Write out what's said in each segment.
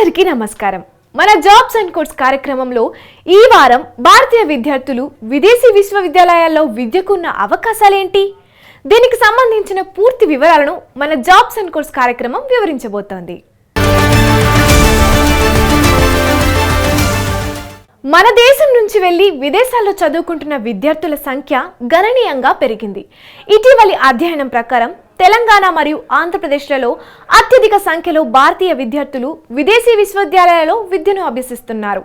అందరికీ నమస్కారం. మన జాబ్స్ అండ్ కోర్స్ కార్యక్రమంలో ఈ వారం భారతీయ విద్యార్థులు విదేశీ విశ్వవిద్యాలయాల్లో విద్యకున్న అవకాశాలేంటి? దీనికి సంబంధించిన పూర్తి వివరాలను మన జాబ్స్ అండ్ కోర్స్ కార్యక్రమం వివరించబోతోంది. మన దేశం నుంచి వెళ్ళి విదేశాల్లో చదువుకుంటున్న విద్యార్థుల సంఖ్య గణనీయంగా పెరిగింది. ఇటీవలి అధ్యయనం ప్రకారం తెలంగాణ మరియు ఆంధ్రప్రదేశ్లలో అత్యధిక సంఖ్యలో భారతీయ విద్యార్థులు విదేశీ విశ్వవిద్యాలయాలలో విద్యను అభ్యసిస్తున్నారు.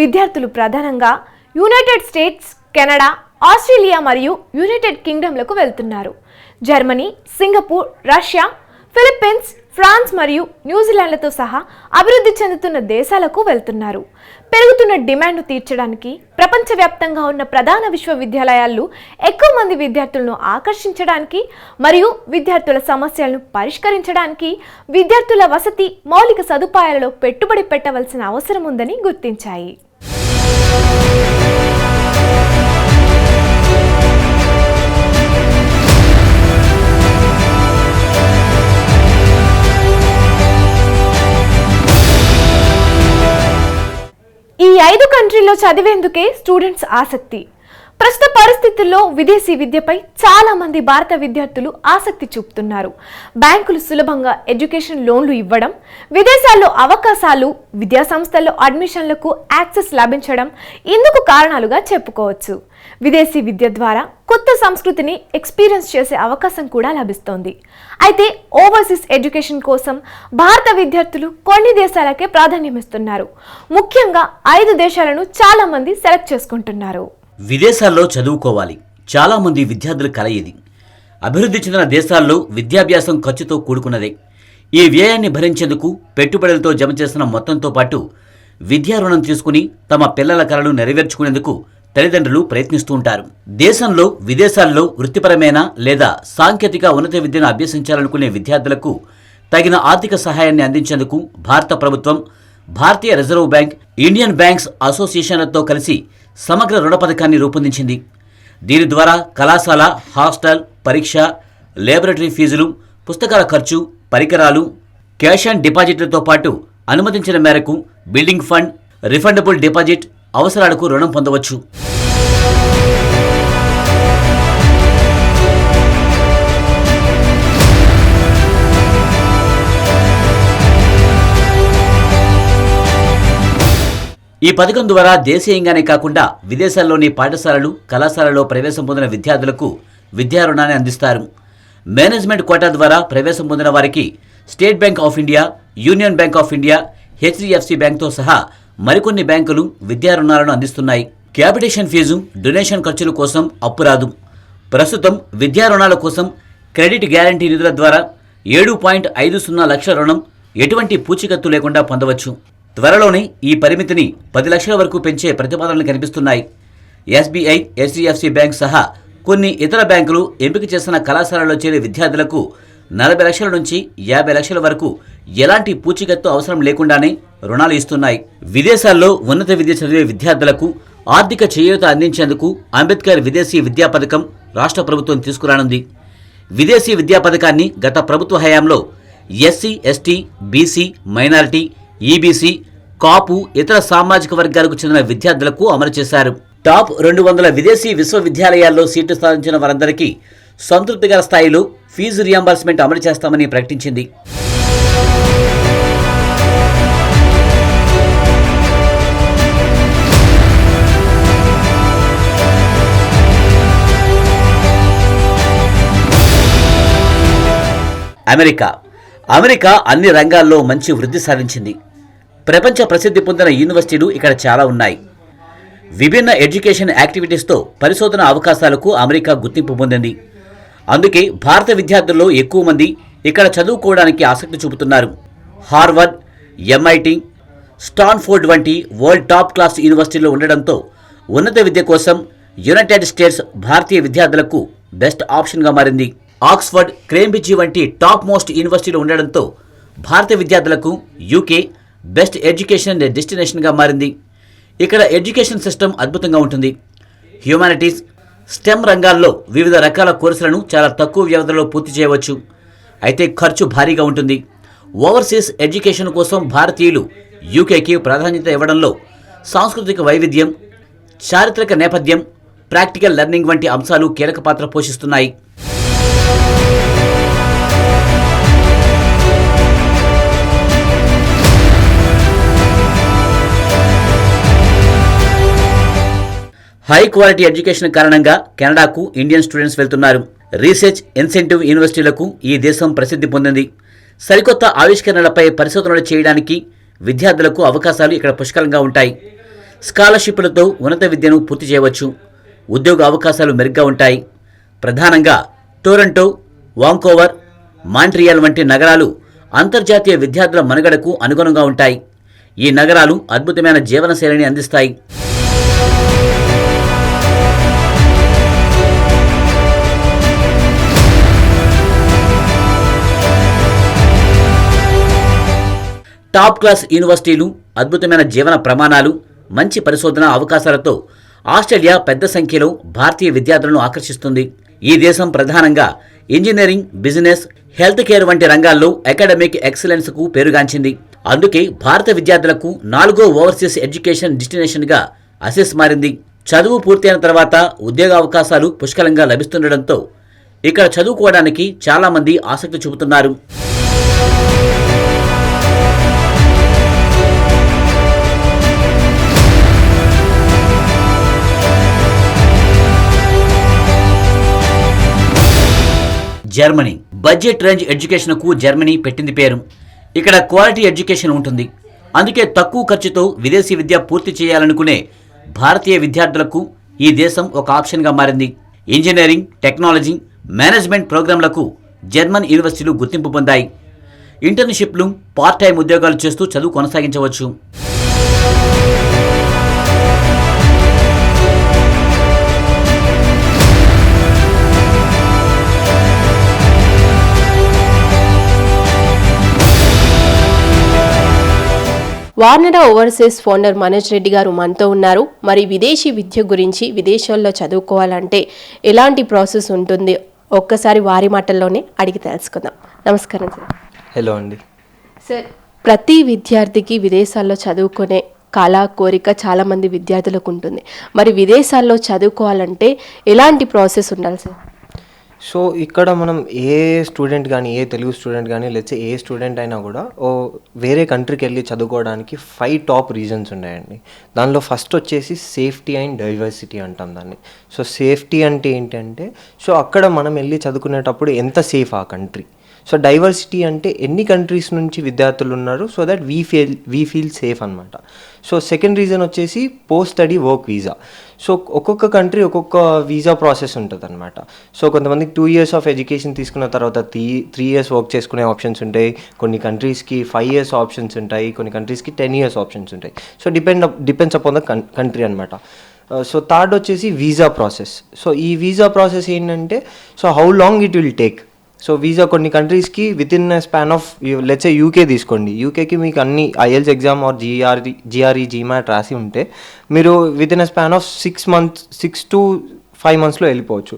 విద్యార్థులు ప్రధానంగా యునైటెడ్ స్టేట్స్ కెనడా ఆస్ట్రేలియా మరియు యునైటెడ్ కింగ్డమ్లకు వెళ్తున్నారు. Germany Singapore Russia Philippines France మరియు న్యూజిలాండ్లతో సహా అభివృద్ధి చెందుతున్న దేశాలకు వెళ్తున్నారు. పెరుగుతున్న డిమాండ్ను తీర్చడానికి ప్రపంచవ్యాప్తంగా ఉన్న ప్రధాన విశ్వవిద్యాలయాలు ఎక్కువ మంది విద్యార్థులను ఆకర్షించడానికి మరియు విద్యార్థుల సమస్యలను పరిష్కరించడానికి విద్యార్థుల వసతి మౌలిక సదుపాయాలలో పెట్టుబడి పెట్టవలసిన అవసరం ఉందని గుర్తించాయి. ఈ ఐదు కంట్రీల్లో చదివేందుకే స్టూడెంట్స్ ఆసక్తి. ప్రస్తుత పరిస్థితుల్లో విదేశీ విద్యపై చాలా మంది భారత విద్యార్థులు ఆసక్తి చూపుతున్నారు. బ్యాంకులు సులభంగా ఎడ్యుకేషన్ లోన్లు ఇవ్వడం విదేశాల్లో అవకాశాలు విద్యా సంస్థల్లో అడ్మిషన్లకు యాక్సెస్ లభించడం ఇందుకు కారణాలుగా చెప్పుకోవచ్చు. విదేశీ విద్య ద్వారా కొత్త సంస్కృతిని ఎక్స్పీరియన్స్ చేసే అవకాశం కూడా లభిస్తోంది. అయితే ఓవర్సీస్ ఎడ్యుకేషన్ కోసం భారత విద్యార్థులు కొన్ని దేశాలకే ప్రాధాన్యమిస్తున్నారు. ముఖ్యంగా ఐదు దేశాలను చాలా మంది సెలెక్ట్ చేసుకుంటున్నారు. విదేశాల్లో చదువుకోవాలి. చాలామంది విద్యార్థుల కల ఇది. అభివృద్ధి చెందిన దేశాల్లో విద్యాభ్యాసం ఖర్చుతో కూడుకున్నదే. ఈ వ్యయాన్ని భరించేందుకు పెట్టుబడులతో జమ చేసిన మొత్తంతో పాటు విద్యా రుణం తీసుకుని తమ పిల్లల కలలు నెరవేర్చుకునేందుకు తల్లిదండ్రులు ప్రయత్నిస్తూ ఉంటారు. దేశంలో విదేశాల్లో వృత్తిపరమైన లేదా సాంకేతిక ఉన్నత విద్యను అభ్యసించాలనుకునే విద్యార్థులకు తగిన ఆర్థిక సహాయాన్ని అందించేందుకు భారత ప్రభుత్వం భారతీయ రిజర్వ్ బ్యాంక్ ఇండియన్ బ్యాంక్స్ అసోసియేషన్లతో కలిసి సమగ్ర రుణ పథకాన్ని రూపొందించింది. దీని ద్వారా కళాశాల హాస్టల్ పరీక్ష లేబొరేటరీ ఫీజులు పుస్తకాల ఖర్చు పరికరాలు క్యాష్ అండ్ డిపాజిట్లతో పాటు అనుమతించిన మేరకు బిల్డింగ్ ఫండ్ రిఫండబుల్ డిపాజిట్ అవసరాలకు రుణం పొందవచ్చు. ఈ పథకం ద్వారా దేశీయంగానే కాకుండా విదేశాల్లోని పాఠశాలలు కళాశాలలో ప్రవేశం పొందిన విద్యార్థులకు విద్యా రుణాన్ని అందిస్తారు. మేనేజ్మెంట్ కోటా ద్వారా ప్రవేశం పొందిన వారికి State Bank of India Union Bank of India HDFC బ్యాంక్తో సహా మరికొన్ని బ్యాంకులు విద్యా రుణాలను అందిస్తున్నాయి. క్యాపిటేషన్ ఫీజు డొనేషన్ ఖర్చుల కోసం అప్పు రాదు. ప్రస్తుతం విద్యా రుణాల కోసం క్రెడిట్ గ్యారంటీ నిధుల ద్వారా ఏడు పాయింట్ ఐదు సున్నా లక్షల రుణం ఎటువంటి పూచీకత్తు లేకుండా పొందవచ్చు. త్వరలోనే ఈ పరిమితిని పది లక్షల వరకు పెంచే ప్రతిపాదనలు కనిపిస్తున్నాయి. ఎస్బీఐ హెచ్డిఎఫ్సి బ్యాంక్ సహా కొన్ని ఇతర బ్యాంకులు ఎంపిక చేసిన కళాశాలలో చేరే విద్యార్థులకు నలభై లక్షల నుంచి యాభై లక్షల వరకు ఎలాంటి పూచీకత్తు అవసరం లేకుండానే రుణాలు ఇస్తున్నాయి. విదేశాల్లో ఉన్నత విద్య చదివే విద్యార్థులకు ఆర్థిక చేయూత అందించేందుకు అంబేద్కర్ విదేశీ విద్యా పథకం రాష్ట్ర ప్రభుత్వం తీసుకురానుంది. విదేశీ విద్యా పథకాన్ని గత ప్రభుత్వ హయాంలో SC ST BC minority EBC Kapu ఇతర సామాజిక వర్గాలకు చెందిన విద్యార్థులకు అమలు చేశారు. టాప్ రెండు వందల విదేశీ విశ్వవిద్యాలయాల్లో సీట్లు సాధించిన వారందరికీ సంతృప్తికర స్థాయిలో ఫీజు రియంబర్స్మెంట్ అమలు చేస్తామని ప్రకటించింది. అమెరికా. అమెరికా అన్ని రంగాల్లో మంచి వృద్ధి సాధించింది. ప్రపంచ ప్రసిద్ధి పొందిన యూనివర్సిటీలు ఇక్కడ చాలా ఉన్నాయి. విభిన్న ఎడ్యుకేషన్ యాక్టివిటీస్తో పరిశోధన అవకాశాలకు అమెరికా గుర్తింపు పొందింది. అందుకే భారత విద్యార్థుల్లో ఎక్కువ మంది ఇక్కడ చదువుకోవడానికి ఆసక్తి చూపుతున్నారు. హార్వర్డ్ ఎంఐటి స్టాన్ఫోర్డ్ వంటి వరల్డ్ టాప్ క్లాస్ యూనివర్సిటీలు ఉండడంతో ఉన్నత విద్య కోసం యునైటెడ్ స్టేట్స్ భారతీయ విద్యార్థులకు బెస్ట్ ఆప్షన్గా మారింది. ఆక్స్ఫర్డ్ క్రేంబ్రిడ్జి వంటి టాప్ మోస్ట్ యూనివర్సిటీలు ఉండడంతో భారత విద్యార్థులకు యూకే బెస్ట్ ఎడ్యుకేషన్ డెస్టినేషన్గా మారింది. ఇక్కడ ఎడ్యుకేషన్ సిస్టమ్ అద్భుతంగా ఉంటుంది. హ్యూమానిటీస్ స్టెమ్ రంగాల్లో వివిధ రకాల కోర్సులను చాలా తక్కువ వ్యవధిలో పూర్తి చేయవచ్చు. అయితే ఖర్చు భారీగా ఉంటుంది. ఓవర్సీస్ ఎడ్యుకేషన్ కోసం భారతీయులు యూకేకి ప్రాధాన్యత ఇవ్వడంలో సాంస్కృతిక వైవిధ్యం చారిత్రక నేపథ్యం ప్రాక్టికల్ లెర్నింగ్ వంటి అంశాలు కీలక పాత్ర పోషిస్తున్నాయి. హై క్వాలిటీ ఎడ్యుకేషన్ కారణంగా కెనడాకు ఇండియన్ స్టూడెంట్స్ వెళ్తున్నారు. రీసెర్చ్ ఇన్సెంటివ్ యూనివర్సిటీలకు ఈ దేశం ప్రసిద్ధి పొందింది. సరికొత్త ఆవిష్కరణలపై పరిశోధనలు చేయడానికి విద్యార్థులకు అవకాశాలు ఇక్కడ పుష్కలంగా ఉంటాయి. స్కాలర్షిప్లతో ఉన్నత విద్యను పూర్తి చేయవచ్చు. ఉద్యోగ అవకాశాలు మెరుగ్గా ఉంటాయి. ప్రధానంగా టొరంటో వాంకోవర్ మాంట్రియాల్ వంటి నగరాలు అంతర్జాతీయ విద్యార్థుల మనుగడకు అనుగుణంగా ఉంటాయి. ఈ నగరాలు అద్భుతమైన జీవనశైలిని అందిస్తాయి. టాప్ క్లాస్ యూనివర్సిటీలు అద్భుతమైన జీవన ప్రమాణాలు మంచి పరిశోధన అవకాశాలతో ఆస్ట్రేలియా పెద్ద సంఖ్యలో భారతీయ విద్యార్థులను ఆకర్షిస్తుంది. ఈ దేశం ప్రధానంగా ఇంజనీరింగ్ బిజినెస్ హెల్త్ కేర్ వంటి రంగాల్లో అకాడమిక్ ఎక్సలెన్స్కు పేరుగాంచింది. అందుకే భారత విద్యార్థులకు నాలుగో ఓవర్సీస్ ఎడ్యుకేషన్ డెస్టినేషన్గా అసెస్ మారింది. చదువు పూర్తయిన తర్వాత ఉద్యోగ అవకాశాలు పుష్కలంగా లభిస్తుండటంతో ఇక్కడ చదువుకోవడానికి చాలామంది ఆసక్తి చూపుతున్నారు. జర్మనీ. బడ్జెట్ రేంజ్ ఎడ్యుకేషన్కు జర్మనీ పెట్టింది పేరు. ఇక్కడ క్వాలిటీ ఎడ్యుకేషన్ ఉంటుంది. అందుకే తక్కువ ఖర్చుతో విదేశీ విద్య పూర్తి చేయాలనుకునే భారతీయ విద్యార్థులకు ఈ దేశం ఒక ఆప్షన్గా మారింది. ఇంజనీరింగ్ టెక్నాలజీ మేనేజ్మెంట్ ప్రోగ్రాంలకు జర్మన్ యూనివర్సిటీలు గుర్తింపు పొందాయి. ఇంటర్న్షిప్లు పార్ట్ టైం ఉద్యోగాలు చేస్తూ చదువు కొనసాగించవచ్చు. వార్నర ఓవర్సీస్ ఫౌండర్ మనోజ్ రెడ్డి గారు మనతో ఉన్నారు. మరి విదేశీ విద్య గురించి విదేశాల్లో చదువుకోవాలంటే ఎలాంటి ప్రాసెస్ ఉంటుంది? ఒక్కసారి వారి మాటల్లోనే అడిగి తెలుసుకుందాం. నమస్కారం సార్. హలో అండి. సార్ ప్రతి విద్యార్థికి విదేశాల్లో చదువుకునే కళ కోరిక చాలామంది విద్యార్థులకు ఉంటుంది. మరి విదేశాల్లో చదువుకోవాలంటే ఎలాంటి ప్రాసెస్ ఉండాలి సార్? సో ఇక్కడ మనం ఏ స్టూడెంట్ కానీ ఏ తెలుగు స్టూడెంట్ కానీ లేకపోతే ఏ స్టూడెంట్ అయినా కూడా ఓ వేరే కంట్రీకి వెళ్ళి చదువుకోవడానికి ఫైవ్ టాప్ రీజన్స్ ఉన్నాయండి. దానిలో ఫస్ట్ వచ్చేసి సేఫ్టీ అండ్ డైవర్సిటీ అంటాం దాన్ని. సో సేఫ్టీ అంటే ఏంటంటే సో అక్కడ మనం వెళ్ళి చదువుకునేటప్పుడు ఎంత సేఫ్ ఆ కంట్రీ సో డైవర్సిటీ అంటే ఎన్ని కంట్రీస్ నుంచి విద్యార్థులు ఉన్నారు so that we feel we feel safe అనమాట సో సెకండ్ రీజన్ వచ్చేసి post study work visa so ఒక్కొక్క కంట్రీ ఒక్కొక్క వీసా ప్రాసెస్ ఉంటుంది అనమాట సో కొంతమందికి టూ ఇయర్స్ ఆఫ్ ఎడ్యుకేషన్ తీసుకున్న తర్వాత త్రీ త్రీ ఇయర్స్ వర్క్ చేసుకునే ఆప్షన్స్ ఉంటాయి. కొన్ని కంట్రీస్కి ఫైవ్ ఇయర్స్ ఆప్షన్స్ ఉంటాయి. కొన్ని కంట్రీస్కి టెన్ ఇయర్స్ ఆప్షన్స్ ఉంటాయి. So depend depends upon the country అనమాట సో థర్డ్ వచ్చేసి వీసా ప్రాసెస్ సో ఈ వీసా ప్రాసెస్ ఏంటంటే so how long it will take so visa కొన్ని కంట్రీస్కి with in span of let's UK తీసుకోండి. యూకేకి మీకు అన్ని IELTS exam or GRE GRE GMAT రాసి ఉంటే మీరు with in span of six months six to five మంత్స్లో వెళ్ళిపోవచ్చు.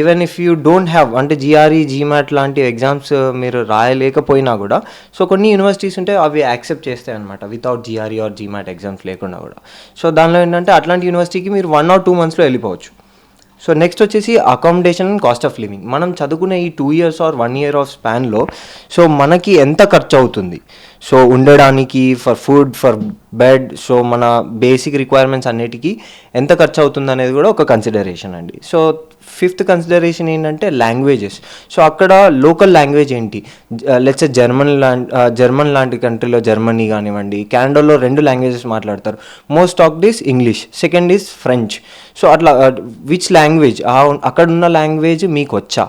Even if you don't have అంటే జిఆర్ఈ జీమాట్ లాంటి ఎగ్జామ్స్ uh, మీరు రాయలేకపోయినా కూడా సో కొన్ని యూనివర్సిటీస్ ఉంటే అవి యాక్సెప్ట్ చేస్తాయి అనమాట without GRE or GMAT exams లేకుండా కూడా. సో దానిలో ఏంటంటే అట్లాంటి యూనివర్సిటీకి మీరు వన్ ఆర్ టూ మంత్స్లో వెళ్ళిపోవచ్చు. సో నెక్స్ట్ వచ్చేసి accommodation and cost of living మనం చదువుకునే ఈ two years or one year of స్పాన్లో so మనకి ఎంత ఖర్చు అవుతుంది సో ఉండడానికి for food for bed so మన బేసిక్ రిక్వైర్మెంట్స్ అన్నిటికీ ఎంత ఖర్చు అవుతుంది అనేది కూడా ఒక కన్సిడరేషన్ అండి. సో ఫిఫ్త్ కన్సిడరేషన్ ఏంటంటే లాంగ్వేజెస్ సో అక్కడ లోకల్ లాంగ్వేజ్ ఏంటి? Uh, లెట్స్ జర్మన్ uh, లాంటి జర్మన్ లాంటి కంట్రీలో జర్మనీ కానివ్వండి కెనడాలో రెండు లాంగ్వేజెస్ మాట్లాడతారు. Most of this English second is French so అట్లా విచ్ లాంగ్వేజ్ అక్కడ ఉన్న లాంగ్వేజ్ మీకు వచ్చా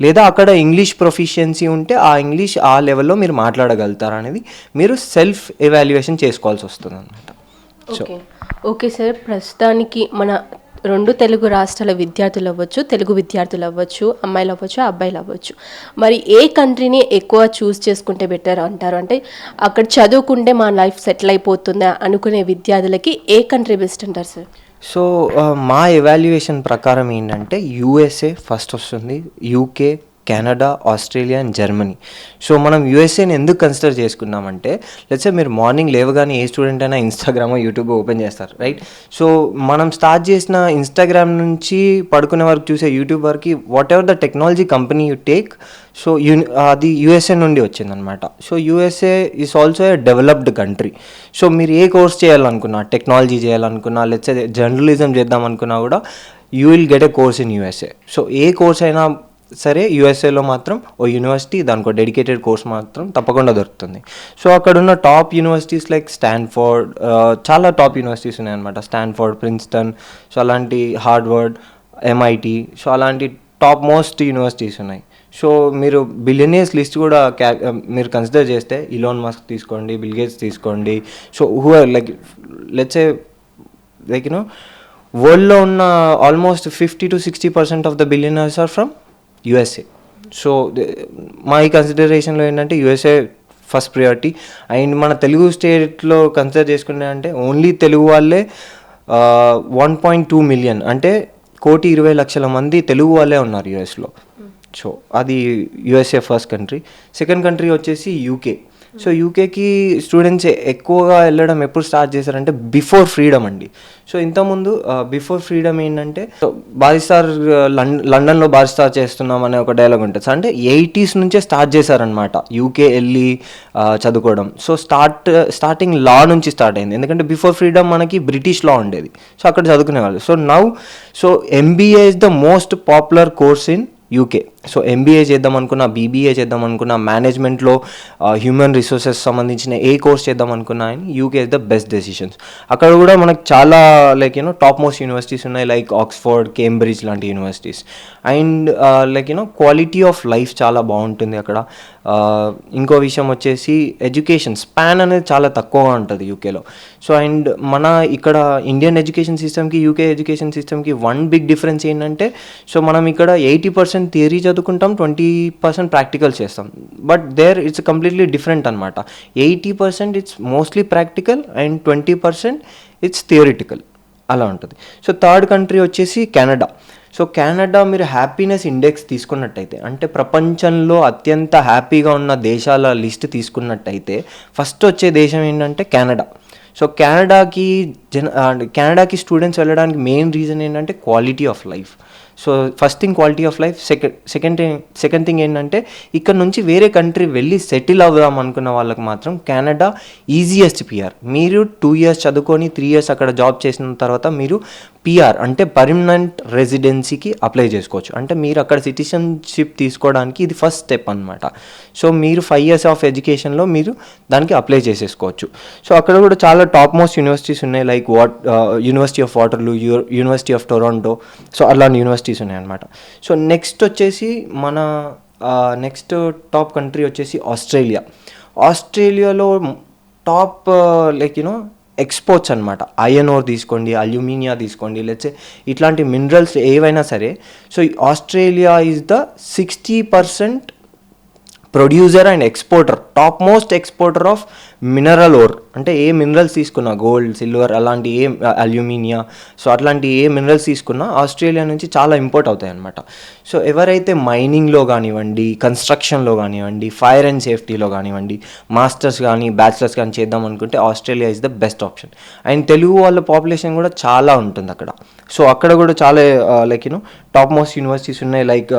లేదా అక్కడ ఇంగ్లీష్ ప్రొఫిషియన్సీ ఉంటే ఆ ఇంగ్లీష్ ఆ లెవెల్లో మీరు మాట్లాడగలుగుతారు అనేది మీరు సెల్ఫ్ ఎవాల్యుయేషన్ చేసుకోవాల్సి వస్తుంది అనమాట ఓకే ఓకే సార్ ప్రస్తుతానికి మన రెండు తెలుగు రాష్ట్రాల విద్యార్థులు అవ్వచ్చు తెలుగు విద్యార్థులు అవ్వచ్చు అమ్మాయిలు అవ్వచ్చు అబ్బాయిలు అవ్వచ్చు. మరి ఏ కంట్రీని ఎక్కువ చూస్ చేసుకుంటే బెటర్ అంటారు? అంటే అక్కడ చదువుకుంటే మా లైఫ్ సెటిల్ అయిపోతుందా అనుకునే విద్యార్థులకి ఏ కంట్రీ బెస్ట్ అంటారు సార్ సో మా ఎవాల్యుయేషన్ ప్రకారం ఏంటంటే యూఎస్ఏ ఫస్ట్ వస్తుంది UK Canada Australia and Germany. So మనం యూఎస్ఏని ఎందుకు కన్సిడర్ చేసుకున్నామంటే లెట్సే మీరు మార్నింగ్ లేవగానే ఏ స్టూడెంట్ అయినా ఇన్స్టాగ్రామ్ యూట్యూబ్ ఓపెన్ చేస్తారు రైట్ సో మనం స్టార్ట్ చేసిన ఇన్స్టాగ్రామ్ నుంచి పడుకునే వరకు చూసే యూట్యూబ్ వరకు whatever the technology company you take so you అది యూఎస్ఏ నుండి వచ్చిందనమాట so USA is also a developed country so మీరు ఏ కోర్స్ చేయాలనుకున్నా టెక్నాలజీ చేయాలనుకున్నా లెట్స్ జర్నలిజం చేద్దాం అనుకున్నా కూడా you will get a course in USA so A course అయినా సరే యూఎస్ఏలో మాత్రం ఓ యూనివర్సిటీ దానికి ఒక డెడికేటెడ్ కోర్స్ మాత్రం తప్పకుండా దొరుకుతుంది. సో అక్కడ ఉన్న టాప్ యూనివర్సిటీస్ లైక్ స్టాన్ఫోర్డ్ చాలా టాప్ యూనివర్సిటీస్ ఉన్నాయన్నమాట. స్టాన్ఫోర్డ్ ప్రిన్స్టన్ సో అలాంటి హార్డ్వర్డ్ ఎంఐటి సో అలాంటి టాప్ మోస్ట్ యూనివర్సిటీస్ ఉన్నాయి. సో మీరు బిలియనియర్స్ లిస్ట్ కూడా క్యా uh, మీరు కన్సిడర్ చేస్తే ఇలోన్ మస్క్ తీసుకోండి బిల్గేట్స్ తీసుకోండి. So who like let's a like you know వరల్డ్లో ఉన్న almost fifty to sixty percent of the billionaires are from USA so మా ఈ కన్సిడరేషన్లో ఏంటంటే యుఎస్ఏ ఫస్ట్ ప్రియారిటీ అండ్ మన తెలుగు స్టేట్లో కన్సిడర్ చేసుకునే అంటే ఓన్లీ తెలుగు వాళ్ళే వన్ పాయింట్ టూ మిలియన్ అంటే కోటి ఇరవై లక్షల మంది తెలుగు వాళ్ళే ఉన్నారు యుఎస్లో సో అది USA first country second country వచ్చేసి యూకే సో యూకేకి స్టూడెంట్స్ ఎక్కువగా వెళ్ళడం ఎప్పుడు స్టార్ట్ చేశారంటే బిఫోర్ ఫ్రీడమ్ అండి. సో ఇంతకుముందు బిఫోర్ ఫ్రీడమ్ ఏంటంటే బారిస్టార్ లండన్ లండన్లో బారిస్టార్ చేస్తున్నాం అనే ఒక డైలాగ్ ఉంటుంది. సో అంటే ఎయిటీస్ నుంచే స్టార్ట్ చేశారనమాట యూకే వెళ్ళి చదువుకోవడం. సో స్టార్ట్ స్టార్టింగ్ లా నుంచి స్టార్ట్ అయింది. ఎందుకంటే బిఫోర్ ఫ్రీడమ్ మనకి బ్రిటిష్ లా ఉండేది. సో అక్కడ చదువుకునేవాళ్ళు. So now so MBA is the most popular course in UK so MBA చేద్దాం అనుకున్నా బీబీఏ చేద్దాం అనుకున్నా మేనేజ్మెంట్లో హ్యూమన్ రిసోర్సెస్ సంబంధించిన ఏ కోర్స్ చేద్దాం అనుకున్నా అని UK is the best decisions అక్కడ కూడా మనకు చాలా like you know top most universities ఉన్నాయి లైక్ ఆక్స్ఫర్డ్ కేంబ్రిడ్జ్ లాంటి universities and like you know quality of life చాలా బాగుంటుంది అక్కడ. ఇంకో విషయం వచ్చేసి ఎడ్యుకేషన్ స్పాన్ అనేది చాలా తక్కువగా ఉంటుంది యూకేలో సో అండ్ మన ఇక్కడ ఇండియన్ ఎడ్యుకేషన్ సిస్టమ్కి యూకే ఎడ్యుకేషన్ సిస్టమ్కి వన్ బిగ్ డిఫరెన్స్ ఏంటంటే సో మనం ఇక్కడ ఎయిటీ పర్సెంట్ థియరీ చదువుకుంటాం ట్వంటీ పర్సెంట్ ప్రాక్టికల్ చేస్తాం. But there it's completely different అనమాట eighty percent it's mostly practical and twenty percent it's theoretical అలా ఉంటుంది. సో థర్డ్ కంట్రీ వచ్చేసి కెనడా సో కెనడా మీరు హ్యాపీనెస్ ఇండెక్స్ తీసుకున్నట్టయితే అంటే ప్రపంచంలో అత్యంత హ్యాపీగా ఉన్న దేశాల లిస్ట్ తీసుకున్నట్టయితే ఫస్ట్ వచ్చే దేశం ఏంటంటే కెనడా సో కెనడాకి జన కెనడాకి స్టూడెంట్స్ వెళ్ళడానికి మెయిన్ రీజన్ ఏంటంటే quality of life so first thing quality of life second second thing second thing ఏంటంటే ఇక్కడ నుంచి వేరే కంట్రీ వెళ్ళి సెటిల్ అవుదాం అనుకున్న వాళ్ళకి మాత్రం కెనడా ఈజియెస్ట్ పిఆర్ మీరు టూ ఇయర్స్ చదువుకొని త్రీ ఇయర్స్ అక్కడ జాబ్ చేసిన తర్వాత మీరు పిఆర్ అంటే పర్మనెంట్ రెసిడెన్సీకి అప్లై చేసుకోవచ్చు. అంటే మీరు అక్కడ సిటిజన్షిప్ తీసుకోవడానికి ఇది ఫస్ట్ స్టెప్ అనమాట సో మీరు ఫైవ్ ఇయర్స్ ఆఫ్ ఎడ్యుకేషన్లో మీరు దానికి అప్లై చేసేసుకోవచ్చు. సో అక్కడ కూడా చాలా టాప్ మోస్ట్ యూనివర్సిటీస్ ఉన్నాయి like what university of Waterloo university of Toronto so అలాంటి యూనివర్సిటీస్ ఉన్నాయన్నమాట సో నెక్స్ట్ వచ్చేసి మన నెక్స్ట్ టాప్ కంట్రీ వచ్చేసి ఆస్ట్రేలియా ఆస్ట్రేలియాలో top like you know exports అనమాట ఐఎన్ ఓర్ తీసుకోండి అల్యూమినియా తీసుకోండి లేచే ఇట్లాంటి మినరల్స్ ఏవైనా సరే. So Australia is the sixty percent producer and exporter top most exporter of mineral ore అంటే ఏ మినరల్స్ తీసుకున్నా గోల్డ్ సిల్వర్ అలాంటి ఏ అల్యూమినియా సో అట్లాంటి ఏ మినరల్స్ తీసుకున్నా ఆస్ట్రేలియా నుంచి చాలా ఇంపోర్ట్ అవుతాయి అనమాట సో ఎవరైతే మైనింగ్లో కానివ్వండి కన్స్ట్రక్షన్లో కానివ్వండి ఫైర్ అండ్ సేఫ్టీలో కానివ్వండి మాస్టర్స్ కానీ బ్యాచిలర్స్ కానీ చేద్దాం అనుకుంటే Australia is the best option and Telugu వాళ్ళ పాపులేషన్ కూడా చాలా ఉంటుంది అక్కడ. సో అక్కడ కూడా చాలా uh, like you know top most universities ఉన్నాయి like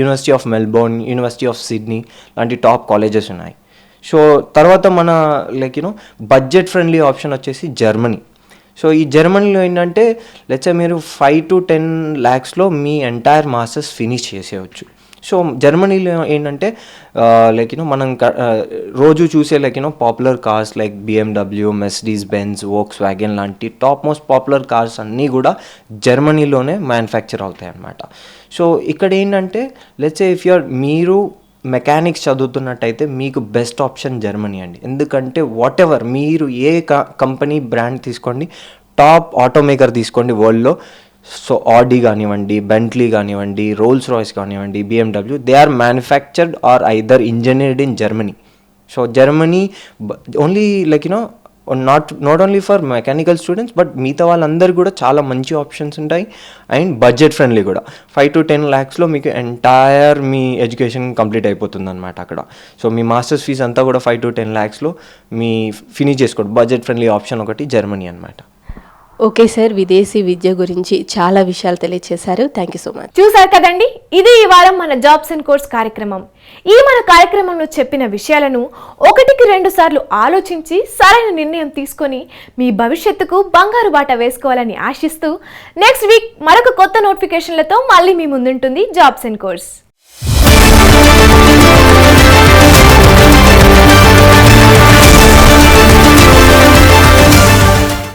university of Melbourne university of Sydney లాంటి టాప్ కాలేజెస్ ఉన్నాయి. సో తర్వాత మన like you know budget friendly option వచ్చేసి జర్మనీ సో ఈ జర్మనీలో ఏంటంటే లెట్స్ మీరు ఫైవ్ టు టెన్ ల్యాక్స్లో మీ ఎంటైర్ మాస్టర్స్ ఫినిష్ చేసేయచ్చు. సో జర్మనీలో ఏంటంటే లైక్ యూనో మనం రోజు చూసే like you know popular cars like BMW Mercedes Benz Volkswagen లాంటి టాప్ మోస్ట్ పాపులర్ కార్స్ అన్నీ కూడా జర్మనీలోనే మ్యానుఫ్యాక్చర్ అవుతాయి అన్నమాట సో ఇక్కడ ఏంటంటే లెట్స్ ఇఫ్ యూఆర్ మీరు మెకానిక్స్ చదువుతున్నట్టయితే మీకు బెస్ట్ ఆప్షన్ జర్మనీ అండి. ఎందుకంటే వాట్ ఎవర్ మీరు ఏ కంపెనీ బ్రాండ్ తీసుకోండి టాప్ ఆటోమేకర్ తీసుకోండి వరల్డ్లో సో ఆడి కానివ్వండి బెంట్లీ కానివ్వండి రోల్స్ రాయ్స్ కానివ్వండి BMW they are manufactured are either engineered in Germany so Germany only like you know not not only for mechanical students but మిగతా వాళ్ళందరూ కూడా చాలా మంచి ఆప్షన్స్ ఉంటాయి అండ్ బడ్జెట్ ఫ్రెండ్లీ కూడా. ఫైవ్ టు టెన్ ల్యాక్స్లో మీకు ఎంటైర్ మీ ఎడ్యుకేషన్ కంప్లీట్ అయిపోతుంది అనమాట అక్కడ. సో మీ మాస్టర్స్ ఫీజ్ అంతా కూడా ఫైవ్ టు టెన్ ల్యాక్స్లో మీ ఫినిష్ చేసుకోండి. బడ్జెట్ ఫ్రెండ్లీ ఆప్షన్ ఒకటి జర్మనీ అనమాట ఓకే సార్ విదేశీ విద్య గురించి చాలా విషయాలు తెలియచేశారు. థ్యాంక్ యూ సో మచ్ చూశారు కదండి? ఇది ఈ వారం మన జాబ్స్ అండ్ కోర్స్ కార్యక్రమం. ఈ మన కార్యక్రమంలో చెప్పిన విషయాలను ఒకటికి రెండు సార్లు ఆలోచించి సరైన నిర్ణయం తీసుకొని మీ భవిష్యత్తుకు బంగారు బాట వేసుకోవాలని ఆశిస్తూ నెక్స్ట్ వీక్ మరొక కొత్త నోటిఫికేషన్లతో మళ్ళీ మీ ముందుంటుంది జాబ్స్ అండ్ కోర్స్.